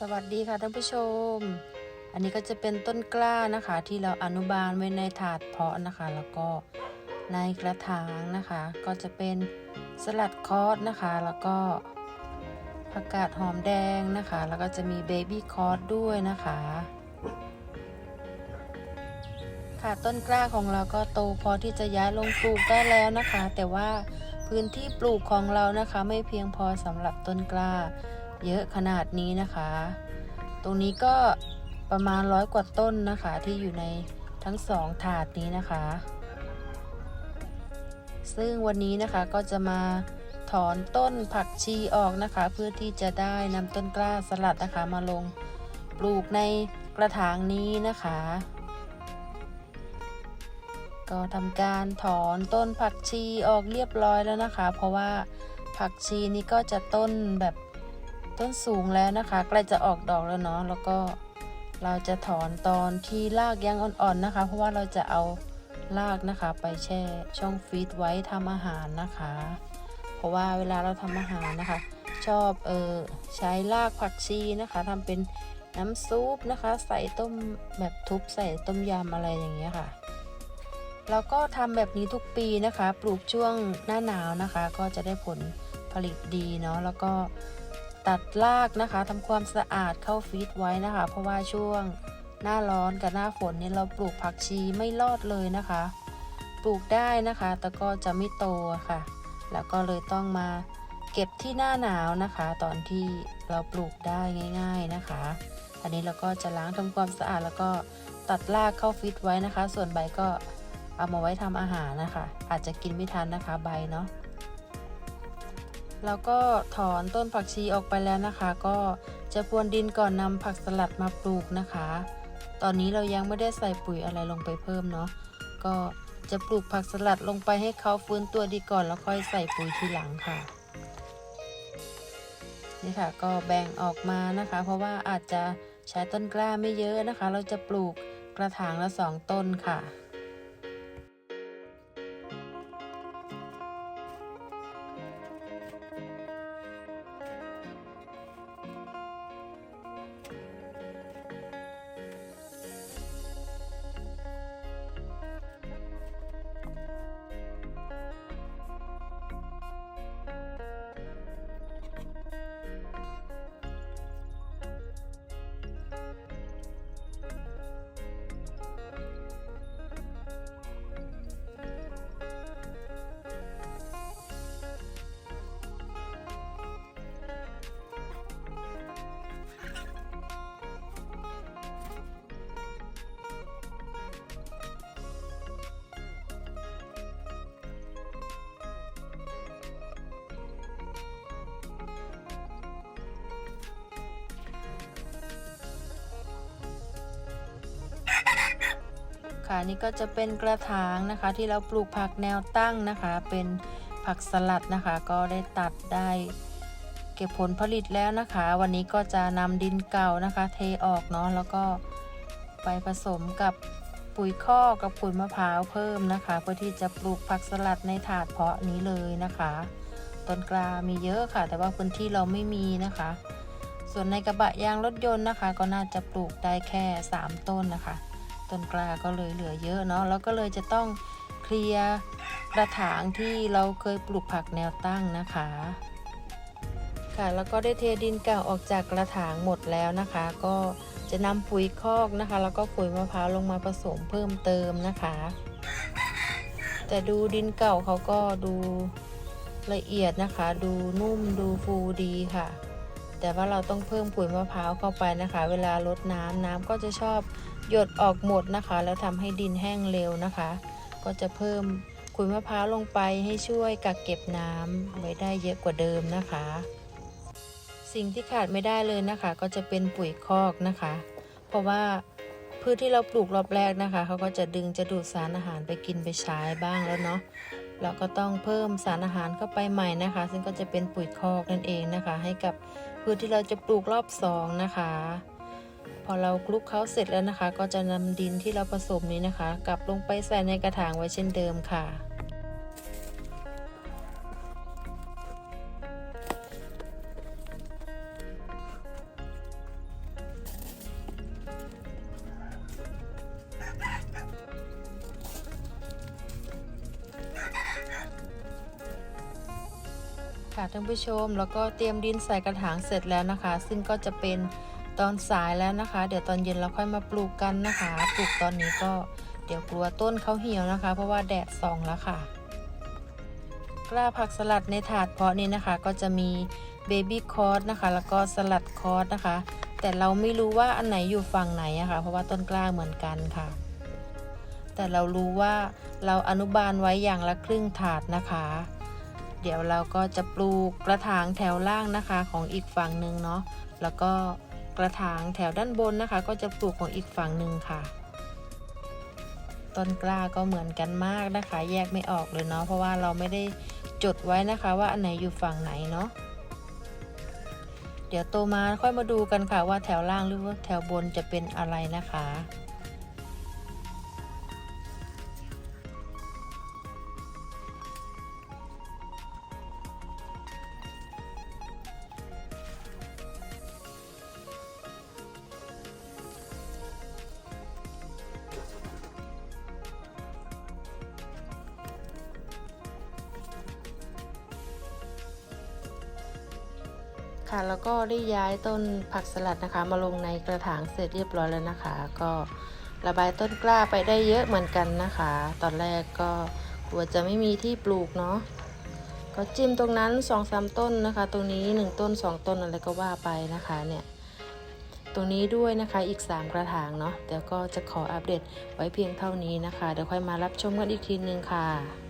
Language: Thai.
สวัสดีค่ะท่านผู้ชม อันนี้ก็จะเป็นต้นกล้านะคะ ที่เราอนุบาลไว้ในถาดเพาะนะคะ แล้วก็ในกระถางนะคะ ก็จะเป็นสลัดคอสนะคะ แล้วก็ผักกาดหอมแดงนะคะ แล้วก็จะมีเบบี้คอสด้วยนะคะ ค่ะต้นกล้าของเราก็โตพอที่จะย้ายลงปลูกได้แล้วนะคะ แต่ว่าพื้นที่ปลูกของเรานะคะ ไม่เพียงพอสำหรับต้นกล้า เยอะขนาดนี้นะคะ ตรงนี้ก็ประมาณร้อยกว่าต้นนะคะที่อยู่ในทั้งสองถาดนี้นะคะ ซึ่งวันนี้นะคะก็จะมาถอนต้นผักชีออกนะคะ เพื่อที่จะได้นำต้นกล้าสลัดนะคะมาลงปลูกในกระถางนี้นะคะ ก็ทำการถอนต้นผักชีออกเรียบร้อยแล้วนะคะ เพราะว่าผักชีนี่ก็จะต้นแบบ ต้นสูงแล้วนะคะ ใกล้จะออกดอกแล้วเนาะแล้วก็เราจะถอนตอนที่รากยังอ่อนๆนะคะ เพราะว่าเราจะเอารากนะคะ ไปแช่ช่องฟรีซไว้ทำอาหารนะคะ เพราะว่าเวลาเราทำอาหารนะคะ ชอบเออใช้รากผักชีนะคะทำเป็นน้ำซุปนะคะ ใส่ต้มแบบทุบใส่ต้มยำอะไรอย่างเงี้ยค่ะแล้วก็ทำแบบนี้ทุกปีนะคะ ปลูกช่วงหน้าหนาวนะคะ ก็จะได้ผลผลิตดีเนาะแล้วก็ ตัดรากนะคะทำความสะอาดเข้าฟีดไว้นะคะ เพราะว่าช่วงหน้าร้อนกับหน้าฝนเนี่ยเราปลูกผักชีไม่รอดเลยนะคะ ปลูกได้นะคะ แต่ก็จะไม่โตค่ะ แล้วก็เลยต้องมาเก็บที่หน้าหนาวนะคะ ตอนที่เราปลูกได้ง่าย ๆนะคะอันนี้เราก็จะล้างทำความสะอาดแล้วก็ตัดรากเข้าฟิตไว้นะคะ ส่วนใบก็เอามาไว้ทำอาหารนะคะ อาจจะกินไม่ทันนะคะใบเนาะ แล้วก็ถอนต้นผักชีออกไปแล้วนะคะ ก็จะพรวนดินก่อนนำผักสลัดมาปลูกนะคะ ตอนนี้เรายังไม่ได้ใส่ปุ๋ยอะไรลงไปเพิ่มเนาะก็จะปลูกผักสลัดลงไปให้เขาฟื้นตัวดีก่อนแล้วค่อยใส่ปุ๋ยทีหลังค่ะนี่ค่ะก็แบ่งออกมานะคะ เพราะว่าอาจจะใช้ต้นกล้าไม่เยอะนะคะ เราจะปลูกกระถางละสองต้นค่ะ ค่ะนี่ก็จะเป็นกระถางนะคะที่เราปลูกผักแนวตั้งนะคะ เป็นผักสลัดนะคะ ก็ได้ตัดได้เก็บผลผลิตแล้วนะคะ วันนี้ก็จะนำดินเก่านะคะ เทออกเนาะแล้วก็ไปผสมกับปุ๋ยคอกกับปุ๋ยมะพร้าวเพิ่มนะคะ เพื่อที่จะปลูกผักสลัดในถาดเพาะนี้เลยนะคะต้นกล้ามีเยอะค่ะ แต่ว่าพื้นที่เราไม่มีนะคะ ส่วนในกระบะยางรถยนต์นะคะ ก็น่าจะปลูกได้แค่ 3 ต้นนะคะ ต้นกล้าก็เลยเหลือเยอะเนาะแล้วก็เลยจะต้องเคลียร์กระถางที่เราเคยปลูกผักแนวตั้งนะคะ ค่ะแล้วก็ได้เทดินเก่าออกจากกระถางหมดแล้วนะคะ ก็จะนำปุ๋ยคอกนะคะ แล้วก็ปุ๋ยมะพร้าวลงมาผสมเพิ่มเติมนะคะ แต่ดูดินเก่าเขาก็ดูละเอียดนะคะ ดูนุ่มดูฟูดีค่ะ แต่ว่าเราต้องเพิ่มปุ๋ยมะพร้าวเข้าไปนะคะ เวลาลดน้ำน้ำก็จะชอบหยดออกหมดนะคะ แล้วทำให้ดินแห้งเร็วนะคะ ก็จะเพิ่มขุยมะพร้าวลงไปให้ช่วยกักเก็บน้ำไว้ได้เยอะกว่าเดิมนะคะ สิ่งที่ขาดไม่ได้เลยนะคะ ก็จะเป็นปุ๋ยคอกนะคะ เพราะว่าพืชที่เราปลูกรอบแรกนะคะเขาก็จะดึงจะดูดสารอาหารไปกินไปใช้บ้างแล้วเนาะเราก็ต้องเพิ่มสารอาหารเข้าไปใหม่นะคะ ซึ่งก็จะเป็นปุ๋ยคอกนั่นเองนะคะ ให้กับ พืชที่เราจะปลูกรอบสองนะคะ พอเราคลุกเขาเสร็จแล้วนะคะ ก็จะนำดินที่เราผสมนี้นะคะ กลับลงไปใส่ในกระถางไว้เช่นเดิมค่ะ ค่ะท่านผู้ชมแล้วก็เตรียมดินใส่กระถางเสร็จแล้วนะคะ ซึ่งก็จะเป็นตอนสายแล้วนะคะ เดี๋ยวตอนเย็นเราค่อยมาปลูกกันนะคะ ปลูกตอนนี้ก็เดี๋ยวกลัวต้นเขาเหี่ยวนะคะ เพราะว่าแดดส่องแล้วค่ะ กล้าผักสลัดในถาดเพาะนี้นะคะ ก็จะมีเบบี้คอร์สนะคะ แล้วก็สลัดคอร์สนะคะ แต่เราไม่รู้ว่าอันไหนอยู่ฝั่งไหนอะคะ่ะเพราะว่าต้นกล้าเหมือนกันค่ะ แต่เรารู้ว่าเราอนุบาลไว้อย่างละครึ่งถาดนะคะ เดี๋ยวเราก็จะปลูกกระถางแถวล่างนะคะของอีกฝั่งหนึ่งเนาะแล้วก็กระถางแถวด้านบนนะคะ ก็จะปลูกของอีกฝั่งหนึ่งค่ะต้นกล้าก็เหมือนกันมากนะคะ แยกไม่ออกเลยเนาะเพราะว่าเราไม่ได้จดไว้นะคะ ว่าอันไหนอยู่ฝั่งไหนเนาะเดี๋ยวโตมาค่อยมาดูกันค่ะว่าแถวล่างหรือว่าแถวบนจะเป็นอะไรนะคะ แล้วก็ได้ย้ายต้นผักสลัดนะคะ มาลงในกระถางเสร็จเรียบร้อยแล้วนะคะ ก็ระบายต้นกล้าไปได้เยอะเหมือนกันนะคะ ตอนแรกก็กลัวจะไม่มีที่ปลูกเนาะก็จิ้มตรงนั้น2อสมต้นนะคะ ตรงนี้ 1 ต้น 2 ต้นอะไรก็ว่าไปนะคะเนี่ยตรงนี้ด้วยนะคะอีก 3 กระถางเนาะเดี๋ยวก็จะขออัปเดตไว้เพียงเท่านี้นะคะ เดี๋ยวค่อยมารับชมกันอีกทีนึงค่ะ